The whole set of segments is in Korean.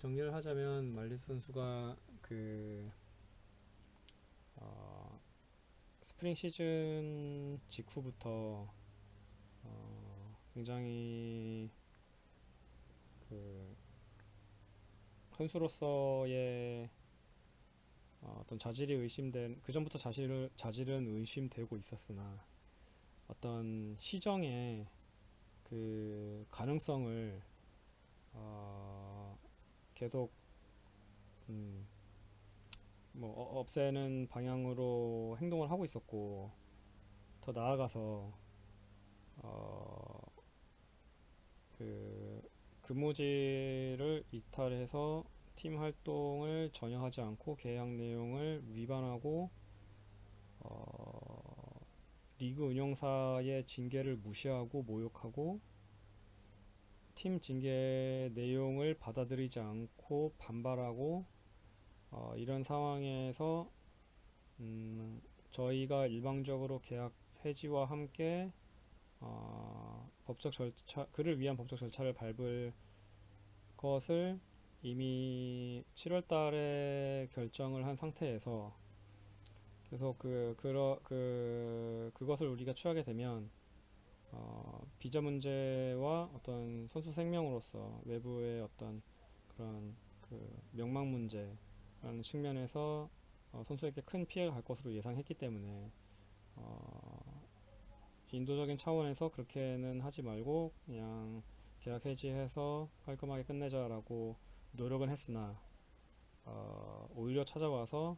정리를 하자면 말리스 선수가 그 어, 스프링 시즌 직후부터 어, 굉장히 그 선수로서의 어, 어떤 자질이 의심된 그 전부터 자질을 자질은 의심되고 있었으나 어떤 시정의 그 가능성을 어, 계속 음, 뭐 어- 없애는 방향으로 행동을 하고 있었고 더 나아가서 어, 그 근무지를 이탈해서 팀 활동을 전혀 하지 않고 계약 내용을 위반하고 어, 리그 운영사의 징계를 무시하고 모욕하고 팀 징계 내용을 받아들이지 않고 반발하고 어, 이런 상황에서 음, 저희가 일방적으로 계약 해지와 함께 어, 법적 절차 그를 위한 법적 절차를 밟을 것을 이미 7월 달에 결정을 한 상태에서 그래서 그 그러 그 그것을 우리가 취하게 되면 어, 비자 문제와 어떤 선수 생명으로서 외부의 어떤 그런 그 명망 문제라는 측면에서 어, 선수에게 큰 피해가 갈 것으로 예상했기 때문에 어, 인도적인 차원에서 그렇게는 하지 말고 그냥 계약 해지해서 깔끔하게 끝내자라고 노력은 했으나 어, 오히려 찾아와서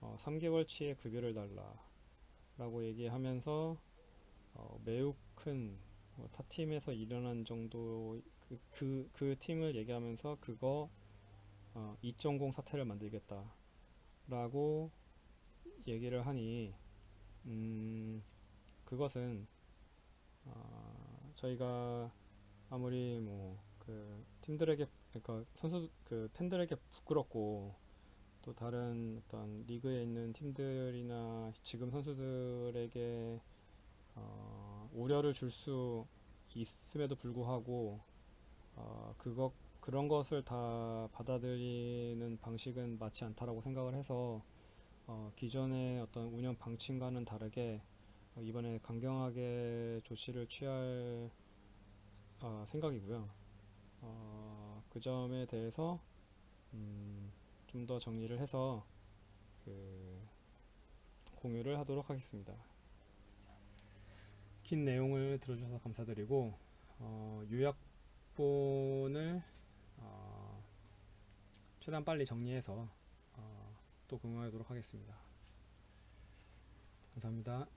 어, 3개월치의 급여를 달라라고 얘기하면서 어, 매우 큰 어, 타 팀에서 일어난 정도 그, 그, 그 팀을 얘기하면서 그거 어, 2.0 사태를 만들겠다 라고 얘기를 하니 음, 그것은 어, 저희가 아무리 뭐 그 팀들에게 그러니까 선수 그 팬들에게 부끄럽고 또 다른 어떤 리그에 있는 팀들이나 지금 선수들에게 어, 우려를 줄 수 있음에도 불구하고 어, 그것 그런 것을 다 받아들이는 방식은 맞지 않다라고 생각을 해서 어, 기존의 어떤 운영 방침과는 다르게 어, 이번에 강경하게 조치를 취할 어, 생각이고요. 어, 그 점에 대해서 음, 좀 더 정리를 해서 그 공유를 하도록 하겠습니다. 긴 내용을 들어주셔서 감사드리고 어, 요약본을 어, 최대한 빨리 정리해서 어, 또 공유하도록 하겠습니다. 감사합니다.